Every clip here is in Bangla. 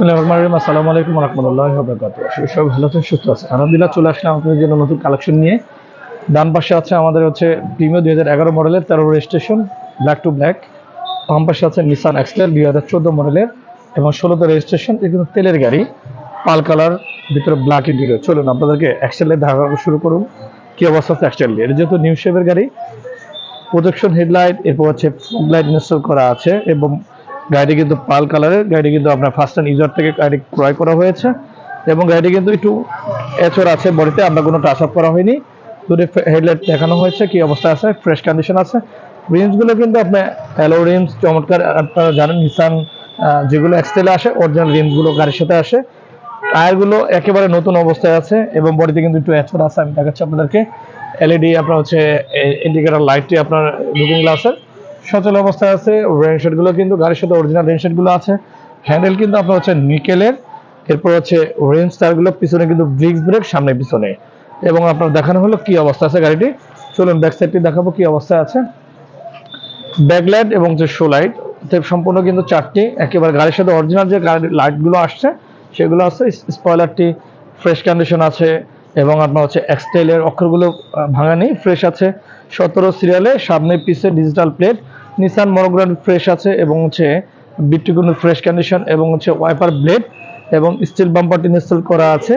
বিসমিল্লাহির রহমানির রহিম। আছেন, সুস্থ আছেন? আলহামদুলিল্লাহ, চলে আসলাম আপনাদের নতুন কালেকশন নিয়ে। ডান আছে আমাদের হচ্ছে দুই হাজার এগারো মডেলের তেরো রেজিস্ট্রেশন, ব্ল্যাক টু ব্ল্যাক। বাম আছে নিসান এক্সটেল দুই হাজার চোদ্দ মডেলের এবং ষোলোতে রেজিস্ট্রেশন কিন্তু তেলের গাড়ি। পাল কালার, ভিতরে ব্ল্যাক ইন্টেরিয়র চলুন, আপনাদেরকে এক্সটেলের ধারণা শুরু করুন। কি অবস্থা আছে এটা যেহেতু নিউ শেপের গাড়ি। প্রোজেকশন হেডলাইট এরপর হচ্ছে ফগ লাইট করা আছে এবং গাড়িটি কিন্তু পাল কালারের, গাড়িটি কিন্তু আপনার ফার্স্ট হ্যান্ড ইউজার থেকে গাড়ি ক্রয় করা হয়েছে এবং গাড়িটি কিন্তু একটু এচর আছে বডিতে, আমরা কোনো টাচ আপ করা হয়নি। দুটো হেডলাইট দেখানো হয়েছে, কি অবস্থা আছে ফ্রেশ কন্ডিশন আছে। রিমসগুলো কিন্তু আপনার অ্যালো রিমস চমৎকার, আপনারা জানেন নিসান যেগুলো এক্সটেলে আসে অরিজিনাল রিমসগুলো গাড়ির সাথে আসে। টায়ারগুলো একেবারে নতুন অবস্থায় আছে এবং বডিতে কিন্তু একটু এচর আছে, আমি দেখাচ্ছি আপনাদেরকে। এলইডি আপনার হচ্ছে ইন্ডিকেটর লাইটটি আপনার লুকিং গ্লাসের সচল অবস্থায় আছে গুলো কিন্তু, গাড়ির সাথে অরিজিনালগুলো আছে। হ্যান্ডেল কিন্তু আপনার হচ্ছে নিকেলের এরপর হচ্ছে রেঞ্জগুলো, পিছনে কিন্তু ব্রিক্স ব্রেক সামনে পিছনে। এবং আপনার দেখানো হলো কি অবস্থা আছে গাড়িটি। চলুন ব্যাক সাইডটি দেখাবো কি অবস্থায় আছে। ব্যাকলাইট এবং যে শো লাইট সম্পূর্ণ কিন্তু চারটি। একেবারে গাড়ির সাথে অরিজিনাল যে গাড়ির লাইটগুলো আসছে, সেগুলো আছে স্পয়লারটি ফ্রেশ কন্ডিশন আছে, এবং আপনার হচ্ছে এক্সটেলের অক্ষরগুলো ভাঙা নেই ফ্রেশ আছে। সতেরো সিরিয়ালে সামনে পিছে digital plate Nissan monogram fresh আছে এবং হচ্ছে বিট্টুগুলো ফ্রেশ কন্ডিশন এবং হচ্ছে ওয়াইপার ব্লেড এবং স্টিল বাম্পারটি ইনস্টল করা আছে।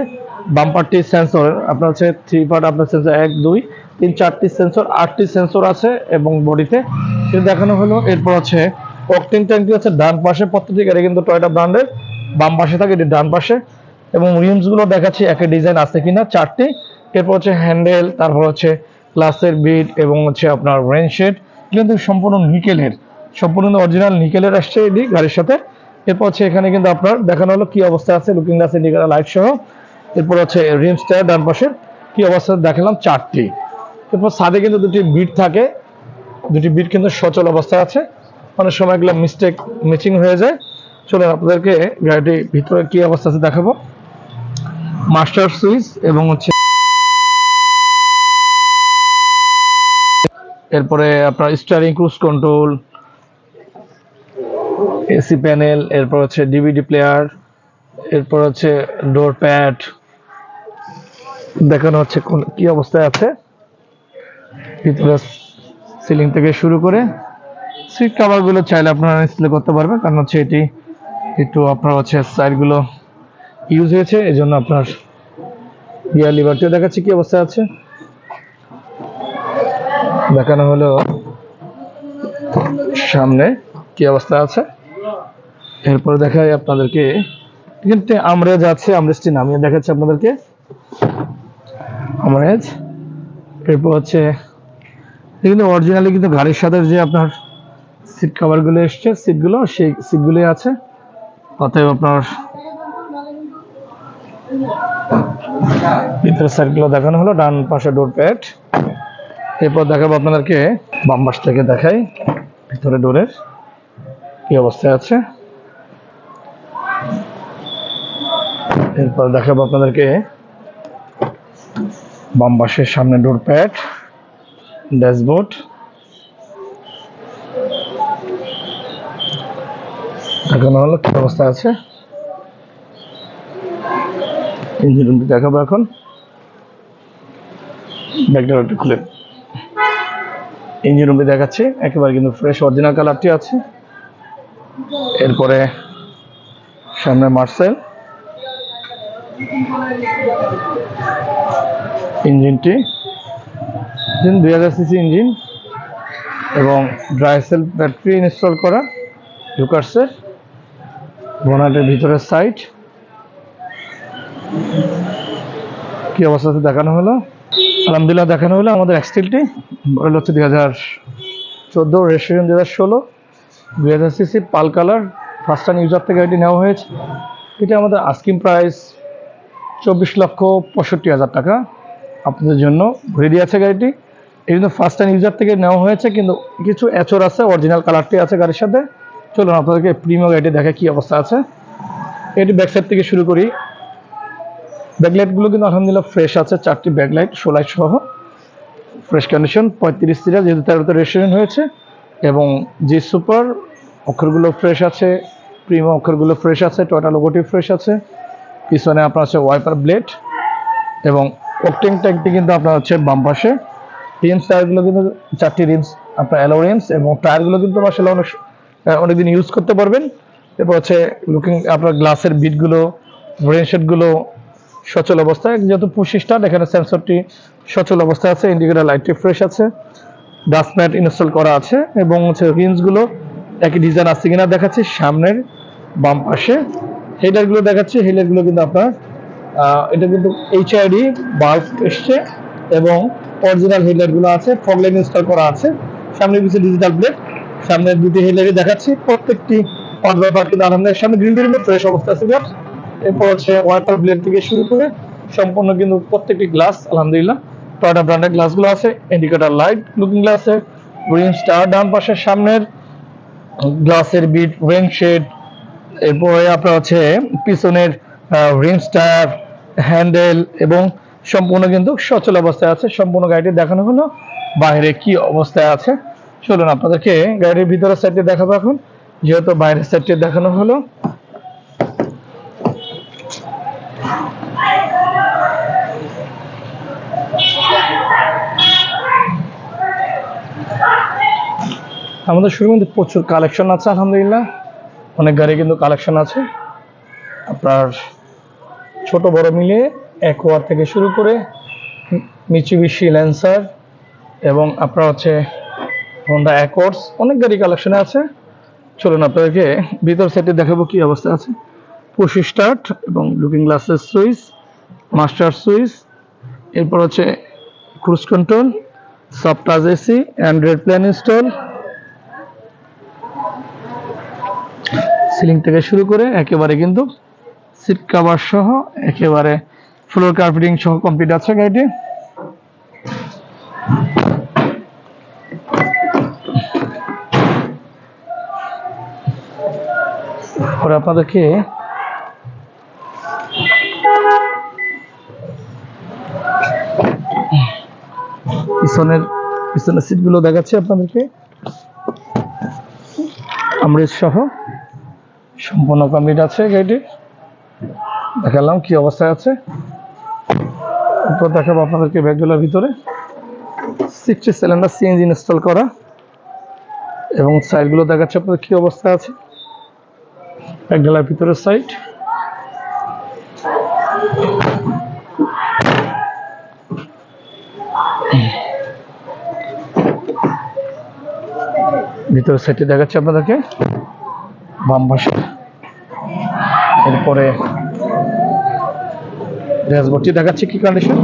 বাম্পারটি সেন্সর আপনার হচ্ছে থ্রি পার্ট আপনার সেন্সর এক, দুই, তিন, চারটি সেন্সর আটটি সেন্সর আছে এবং বডিতে সেটা দেখানো হলো, এরপর হচ্ছে অকটেন ট্যাঙ্কটি হচ্ছে ডান পাশে, প্রত্যেকটি গাড়ি কিন্তু টয়টা ব্র্যান্ডের বাম পাশে থাকে এটি ডান পাশে। এবং রিমসগুলো দেখাচ্ছি, একই ডিজাইন আছে কিনা, চারটি। এরপর হচ্ছে হ্যান্ডেল তারপর হচ্ছে গ্লাসের বিট এবং হচ্ছে আপনার রেন শেড কিন্তু সম্পূর্ণ নিকেলের সম্পূর্ণ অরিজিনাল নিকেলের আসছে এটি গাড়ির সাথে। এরপর হচ্ছে এখানে কিন্তু আপনার দেখানো হলো কি অবস্থা আছে লুকিং গ্লাস ইন্ডিকেটার লাইট সহ। এরপর হচ্ছে রিমস টায়ার ডান পাশে কি অবস্থা দেখালাম চারটি। এরপর সাদে কিন্তু দুটি বিট থাকে, দুটি বিট কিন্তু সচল অবস্থায় আছে। অনেক সময় এগুলো মিস্টেক ম্যাচিং হয়ে যায়। চলুন আপনাদেরকে গাড়িটি ভিতরে কি অবস্থা আছে দেখাবো। মাস্টার সুইচ এবং হচ্ছে এরপরে আপনার steering cruise control AC panel এরপর হচ্ছে ডিভিডি প্লেয়ার এরপর হচ্ছে ডোর প্যাড দেখানো হচ্ছে কোন কি অবস্থায় আছে। ভিতরে সিলিং থেকে শুরু করে সিট কভারগুলো চাইলে আপনারা ইনস্টল করতে পারবেন, কারণ হচ্ছে এটি একটু আপনার হচ্ছে সাইডগুলো ইউজ হয়েছে এই জন্য আপনার গিয়ার লিভারটিও দেখাচ্ছে কি অবস্থায় আছে। দেখানো হলো সামনে কি অবস্থা আছে? এরপরে দেখাই আপনাদেরকে। কিন্তু আমরেজ আছে আমরেজটি নামিয়ে দেখাচ্ছি আপনাদেরকে। আমরেজ। এরপর হচ্ছে কিন্তু অরিজিনালি কিন্তু গাড়ির সাথে যে আপনার সিট কভারগুলো এসছে সিটগুলো সেই সিটগুলি আছে। অতএব আপনার ভিতরের সাইডগুলো দেখানো হলো, ডান পাশে ডোর প্যাড এরপর দেখাবো আপনাদেরকে বাম পাশ থেকে দেখাই, ভিতরে ডোরের কি অবস্থায় আছে। এরপর দেখাবো আপনাদেরকে বাম পাশের সামনে ডোর প্যাড, ড্যাশবোর্ড। দেখানো হলো কি অবস্থা আছে। ইঞ্জিন দেখাবো এখন। ব্যাগটা একটু খুলে। ইঞ্জিন রুমটি দেখাচ্ছি, একেবারে কিন্তু ফ্রেশ অরিজিনাল কালারটি আছে। এরপরে সামনে মার্সেল ইঞ্জিনটি, ইঞ্জিন দুই হাজার সিসি ইঞ্জিন এবং ড্রাই সেল ব্যাটারি ইনস্টল করা ডুকার্সের বোনাটের ভিতরের সাইড কি অবস্থাতে দেখানো হলো? আলহামদুলিল্লাহ, দেখানো হলো আমাদের এক্সটিলটি। মডেল হচ্ছে দুই হাজার চোদ্দ, রেজিস্ট্রেশন দু হাজার ষোলো, দুই হাজার CC, pearl colour first time user থেকে এটি নেওয়া হয়েছে। এটা আমাদের আস্কিং প্রাইস চব্বিশ লক্ষ পঁয়ষট্টি হাজার টাকা। আপনাদের জন্য রেডি আছে গাড়িটি। এই জন্য ফার্স্ট টাইম ইউজার থেকে নেওয়া হয়েছে, কিন্তু কিছু এচর আছে অরিজিনাল কালারটি আছে গাড়ির সাথে। চলুন আপনাদেরকে প্রিমিয়াম গাড়িটি দেখে কি অবস্থা আছে। এটি ব্যাক সাইড থেকে শুরু করি। ব্যাকলাইটগুলো কিন্তু আলহামদুলিল্লাহ ফ্রেশ আছে, চারটি ব্যাকলাইট সোলাইট সহ। ফ্রেশ কন্ডিশন পঁয়ত্রিশ সিরিয়াল, যেহেতু তেরোতে রেস্টুরেন্ট হয়েছে। এবং জি সুপার অক্ষরগুলো ফ্রেশ আছে প্রিমিয়াম অক্ষরগুলো ফ্রেশ আছে টয়টা লোগোটি ফ্রেশ আছে। পিছনে আপনার হচ্ছে ওয়াইপার ব্লেড এবং অকটেং ট্যাঙ্কটি কিন্তু আপনার হচ্ছে বাম পাশে। রিমস টায়ারগুলো কিন্তু চারটি রিমস আপনার অ্যালো রিমস এবং টায়ারগুলো কিন্তু আসলে অনেক অনেকদিন ইউজ করতে পারবেন। এরপর হচ্ছে লুকিং আপনার গ্লাসের বিটগুলো ব্রেনশেটগুলো সচল অবস্থায়। যেহেতু পঁচিশ স্টার এখানে সেন্সরটি সচল অবস্থায় আছে ইন্ডিকেটার লাইটটি ফ্রেশ আছে ডাস্ট ম্যাট ইনস্টল করা আছে, এবং হচ্ছে রিন্সগুলো একই ডিজাইন আছে কিনা দেখাচ্ছি। সামনের বাম পাশে হেডারগুলো দেখাচ্ছি। হেডারগুলো কিন্তু আপনার এটা কিন্তু এইচআইডি বাল্ব এসছে, এবং অরিজিনাল হেডলাইটগুলো আছে ফগলাইন ইনস্টল করা আছে। সামনে পিছিয়ে ডিজিটাল প্লেট সামনে দুটি হেডলাইট দেখাচ্ছি। প্রত্যেকটি পার্ট বাই পার্ট কিন্তু আলহামদুলিল্লাহ, সামনে গ্রিন টির ফ্রেশ অবস্থা আছে। এরপর হচ্ছে ওয়াটার ব্লেড থেকে শুরু করে সম্পূর্ণ কিন্তু প্রত্যেকটি গ্লাস আলহামদুলিল্লাহ। টয়টা ব্র্যান্ডের গ্লাসগুলো আছে ইন্ডিকেটর লাইট লুকিং গ্লাসে গ্রিন স্টার ডান পাশের সামনের গ্লাসের বিট রেন শেড এরপরে আপনার হচ্ছে পিছনের রিং স্টার হ্যান্ডেল এবং সম্পূর্ণ কিন্তু সচল অবস্থায় আছে, সম্পূর্ণ গাড়িটি দেখানো হলো। বাইরে কি অবস্থায় আছে? চলুন আপনাদেরকে গাড়ির ভিতরের সাইডটি দেখাবো এখন। যেহেতু বাইরের সাইডটি দেখানো হলো আমাদের শোরুমে কিন্তু প্রচুর কালেকশন আছে, আলহামদুলিল্লাহ। অনেক গাড়ি কিন্তু কালেকশন আছে। আপনার ছোট, বড় মিলিয়ে একোয়ার থেকে শুরু করে মিচুবিশি ল্যান্সার এবং আপনার হচ্ছে হন্ডা অ্যাকর্ডস অনেক গাড়ি কালেকশনে আছে। চলুন আপনাদেরকে ভিতর সেটে দেখাবো কি অবস্থা আছে। পুশি স্টার্ট এবং লুকিং গ্লাসের সুইচ মাস্টার সুইচ এরপর হচ্ছে cruise control soft touch AC Android plan install ceiling থেকে শুরু করে একেবারে কিন্তু সিট কাভার সহ একেবারে ফ্লোর কার্পেটিং সহ কমপ্লিট আছে গাড়িটি। আপনাদেরকে পিছনের পিছনের সিটগুলো দেখাচ্ছি আপনাদেরকে। আমরেজ সহ সম্পূর্ণ কমপ্লিট আছে গাড়িটি। দেখালাম কি অবস্থায় আছে। এরপর দেখাবো আপনাদেরকে ব্যাগগুলোর ভিতরে। সিক্সটি সিলিন্ডার সিএনজি ইনস্টল করা। এবং সাইডগুলো দেখাচ্ছে আপনাদের কি অবস্থায় আছে। ব্যাগগুলোর ভিতরের সাইড ভিতরের সাইডটি দেখাচ্ছে আপনাদেরকে। বাম পাশে। এরপরে ড্যাশবোর্ডটি দেখাচ্ছে কি কন্ডিশন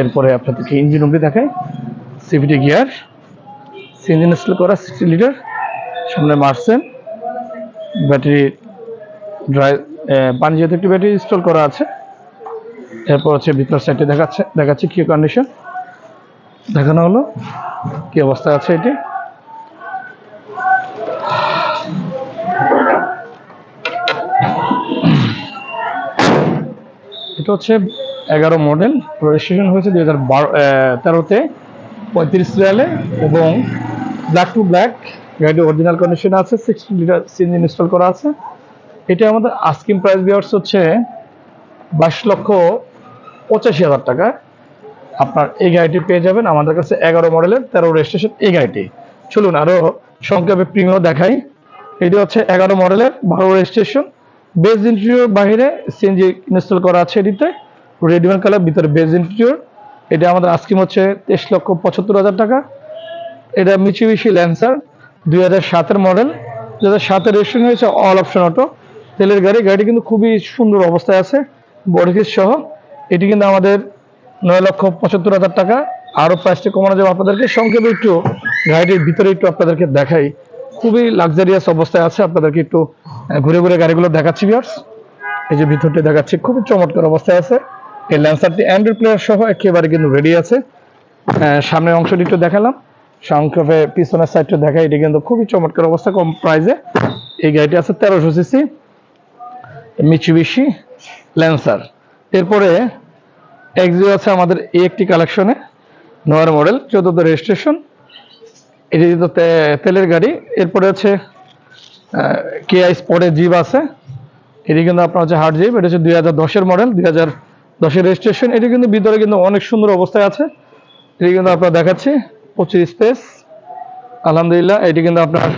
এরপরে আপনাদেরকে ইঞ্জিন রুমটি দেখায় সিভিটি গিয়ার সিঞ্জিন ইনস্টল করা সিক্সটি লিটার সামনে মার্সেন ব্যাটারি ড্রাই পানি যেহেতু একটি ব্যাটারি ইনস্টল করা আছে, এরপর হচ্ছে ভিতর সাইডে দেখাচ্ছে দেখাচ্ছে কি কন্ডিশন দেখানো হলো, কি অবস্থা আছে এটি? এটা হচ্ছে এগারো মডেল। রেজিস্ট্রেশন হয়েছে দুই হাজার বারো তেরোতে, পঁয়ত্রিশ রিয়ালে এবং ব্ল্যাক টু ব্ল্যাক গাড়িটি অরিজিনাল কন্ডিশনে আছে সিক্সটি লিটার সিএনজি ইনস্টল করা আছে। এটা আমাদের আস্কিং প্রাইস বিয়ার্স হচ্ছে বাইশ লক্ষ পঁচাশি হাজার টাকা। আপনার এই গাড়িটি পেয়ে যাবেন আমাদের কাছে এগারো মডেলের, তেরো রেজিস্ট্রেশন এই গাড়িটি। চলুন আরও সংক্ষেপে প্রিমিয়াম দেখাই। এটি হচ্ছে এগারো মডেলের, বারো রেজিস্ট্রেশন বেজ ইন্টেরিয়র বাইরে সিএনজি ইনস্টল করা আছে এটিতে। রেডিমেড কালার ভিতরে বেজ ইন্টেরিয়র এটা আমাদের আস্কিম হচ্ছে তেইশ লক্ষ পঁচাত্তর হাজার টাকা। এটা মিচিবিশি ল্যান্সার দুই হাজার সাতের মডেল দু হাজার সাতের রেজিস্ট্রেশন হয়েছে অল অপশন অটো তেলের গাড়ি, গাড়িটি কিন্তু খুবই সুন্দর অবস্থায় আছে বডি কিট সহ। এটি কিন্তু আমাদের নয় লক্ষ পঁচাত্তর হাজার টাকা। আরও প্রাইসটি কমানো যাবে আপনাদেরকে। সংক্ষেপে একটু গাড়িটির ভিতরে একটু আপনাদেরকে দেখাই। খুবই লাক্সারিয়াস অবস্থায় আছে। আপনাদেরকে একটু ঘুরে ঘুরে গাড়িগুলো দেখাচ্ছি বিয়ার্স এই যে ভিতরটি দেখাচ্ছি, খুবই চমৎকার অবস্থায় আছে। এই ল্যান্সারটি অ্যান্ড্রয়েড প্লেয়ার সহ একেবারে কিন্তু রেডি আছে। সামনের অংশটি একটু দেখালাম। সংক্ষেপে পিছনের সাইডটা দেখা এটি কিন্তু খুবই চমৎকার অবস্থা, কম প্রাইসে এই গাড়িটি আছে তেরোশো সিসি মিচুবিশি ল্যান্সার এরপরে এক্সিও আছে আমাদের এই একটি কালেকশনে নয়ার মডেল চতুর্থ রেজিস্ট্রেশন এটি তে- তেলের গাড়ি। এরপরে হচ্ছে কেআই স্পোর্টের জিপ আছে। এটি কিন্তু আপনার হচ্ছে হার্ড জিপ এটা হচ্ছে দুই হাজার দশের মডেল দুই হাজার দশের রেজিস্ট্রেশন এটি কিন্তু ভিতরে কিন্তু অনেক সুন্দর অবস্থায় আছে। এটি কিন্তু আপনার দেখাচ্ছি প্রচুর স্পেস আলহামদুলিল্লাহ, এটি কিন্তু আপনার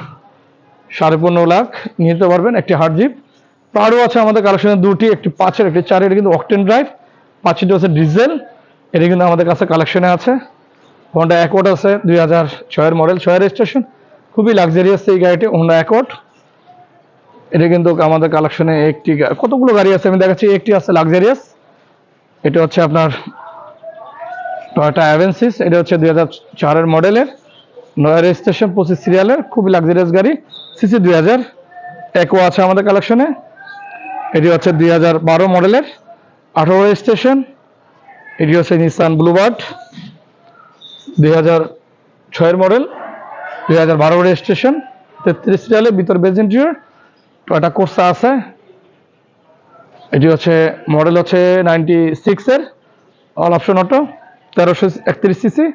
সাড়ে পনেরো লাখ নিতে পারবেন একটি হার্ড জিপ আরও আছে আমাদের কালেকশনে দুটি, একটি পাঁচের, একটি চারের, এটা কিন্তু অকটেন ড্রাইভ পাঁচটি হচ্ছে ডিজেল এটি কিন্তু আমাদের কাছে কালেকশনে আছে। হোন্ডা অ্যাকোর্ড আছে, দুই হাজার ছয়ের মডেল ছয়ের রেজিস্ট্রেশন খুবই লাক্সারিয়াস এই গাড়িটি হোন্ডা অ্যাকোর্ড এটা কিন্তু আমাদের কালেকশনে একটি কতগুলো গাড়ি আছে আমি দেখাচ্ছি। একটি আছে লাক্সারিয়াস এটা হচ্ছে আপনার টয়োটা অ্যাভেন্সিস এটা হচ্ছে দুই হাজার চারের মডেলের নয় রেজিস্ট্রেশন পঁচিশ সিরিয়ালের খুবই লাক্সারিয়াস গাড়ি সিসি দুই হাজার। একো আছে আমাদের কালেকশনে এটি হচ্ছে দুই হাজার বারো মডেলের আঠারো রেজিস্ট্রেশন এটি হচ্ছে নিসান ব্লুবার্ড দুই হাজার ছয়ের মডেল দুই হাজার বারো রেজিস্ট্রেশন তেত্রিশ সিরিয়ালের ভিতর বেজেন্টিয়ার টয়টা কোর্সা আছে। এটি হচ্ছে মডেল হচ্ছে নাইনটি সিক্সের অল অপশন অটো, তেরোশো একত্রিশ সিসি।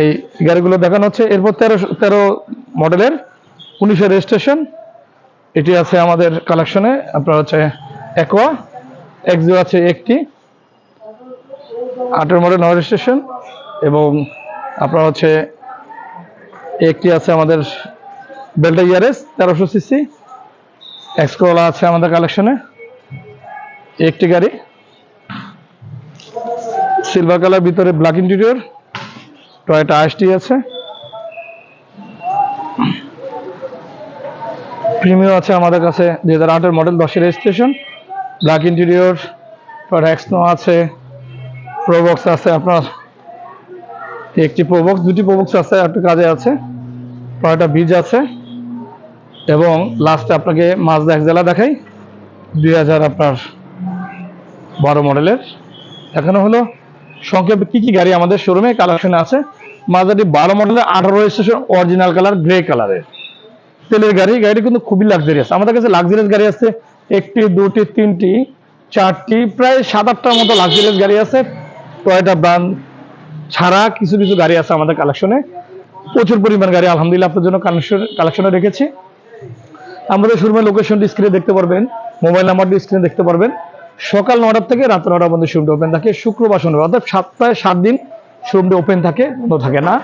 এই গাড়িগুলো দেখানো হচ্ছে। এরপর তেরোশো তেরো মডেলের উনিশের রেজিস্ট্রেশন। এটি আছে আমাদের কালেকশনে। আপনার হচ্ছে একোয়া এক্সিও আছে একটি। আটের মডেল নয় রেজিস্ট্রেশন। এবং আপনার হচ্ছে একটি আছে আমাদের বেল্টা ইয়ারেস তেরোশো সিসি। এক্সকোলা আছে আমাদের কালেকশনে একটি গাড়ি। সিলভার কালার ভিতরে ব্ল্যাক ইন্টেরিয়র টয়টা আইসটি আছে। প্রিমিয়াম আছে আমাদের কাছে দুই হাজার আটের মডেল দশের রেজিস্ট্রেশন ব্ল্যাক ইন্টেরিয়র টয়টা এক্সনো আছে। প্রোবক্স আছে আপনার। একটি প্রোবক্স দুটি প্রোবক্স আছে, একটু কাজে আছে। টয়টা বীজ আছে। এবং লাস্টে আপনাকে এক জেলা দেখাই। দুই হাজার আপনার বারো মডেলের। এখানে হলো সংক্ষেপে কি কি গাড়ি আমাদের শোরুমে কালেকশনে আছে। মাজাটি বারো মডেলের, আঠারো রেজিস্ট্রেশন অরিজিনাল কালার গ্রে কালারের তেলের গাড়ি গাড়ি কিন্তু খুবই লাক্সারিয়াস আমাদের কাছে লাক্সারিয়াস গাড়ি আছে, একটি, দুটি, তিনটি, চারটি, প্রায় সাত আটটার মতো লাক্সারিয়াস গাড়ি আছে। টয়টা ব্রান্ড ছাড়া কিছু কিছু গাড়ি আছে আমাদের কালেকশনে প্রচুর পরিমাণ গাড়ি আলহামদুলিল্লাহ আপনার জন্য কালেকশন কালেকশনে রেখেছি। আমাদের শোরুমের লোকেশনটি স্ক্রিনে দেখতে পারবেন মোবাইল নাম্বারটি স্ক্রিনে দেখতে পারবেন। সকাল নটার থেকে রাত নটার মধ্যে শোরুমটি ওপেন থাকে, শুক্রবার, শনিবার, অর্থাৎ সপ্তাহে সাত দিন শোরুমটি ওপেন থাকে, বন্ধ থাকে না।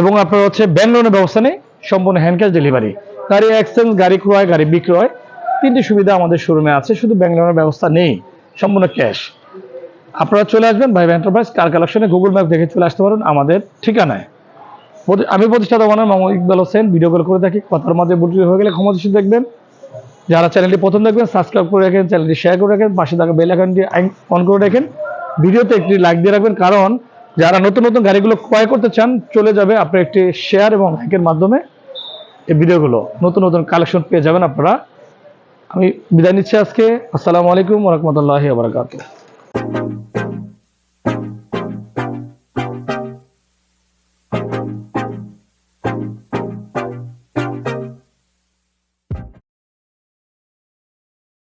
এবং আপনার হচ্ছে ব্যাংক লোনের ব্যবস্থা নেই, সম্পূর্ণ হ্যান্ড ক্যাশ ডেলিভারি গাড়ি এক্সচেঞ্জ গাড়ি ক্রয়, গাড়ি বিক্রয়, তিনটি সুবিধা আমাদের শোরুমে আছে, শুধু ব্যাংক লোনের ব্যবস্থা নেই, সম্পূর্ণ ক্যাশ আপনারা চলে আসবেন ভাই এন্টারপ্রাইজ কার কালেকশনে গুগল ম্যাপ দেখে চলে আসতে পারেন আমাদের ঠিকানায়। আমি প্রতিষ্ঠাতা ওনার মামা ইকবাল হোসেন ভিডিও কল করে থাকি, কথার মাঝে বুটি হয়ে গেলে ক্ষমতা দেখবেন। যারা চ্যানেলটি প্রথম দেখবেন সাবস্ক্রাইব করে রাখেন চ্যানেলটি শেয়ার করে রাখেন, পাশে থাকা বেল আইকনটি অন করে রাখেন। ভিডিওতে একটি লাইক দিয়ে রাখবেন, কারণ যারা নতুন নতুন গাড়িগুলো ক্রয় করতে চান, চলে যাবে আপনার একটি শেয়ার এবং লাইকের মাধ্যমে এই ভিডিওগুলো নতুন নতুন কালেকশন পেয়ে যাবেন আপনারা। আমি বিদায় নিচ্ছি আজকে। আসসালামু আলাইকুম রহমতুল্লাহ বারকাতুহ।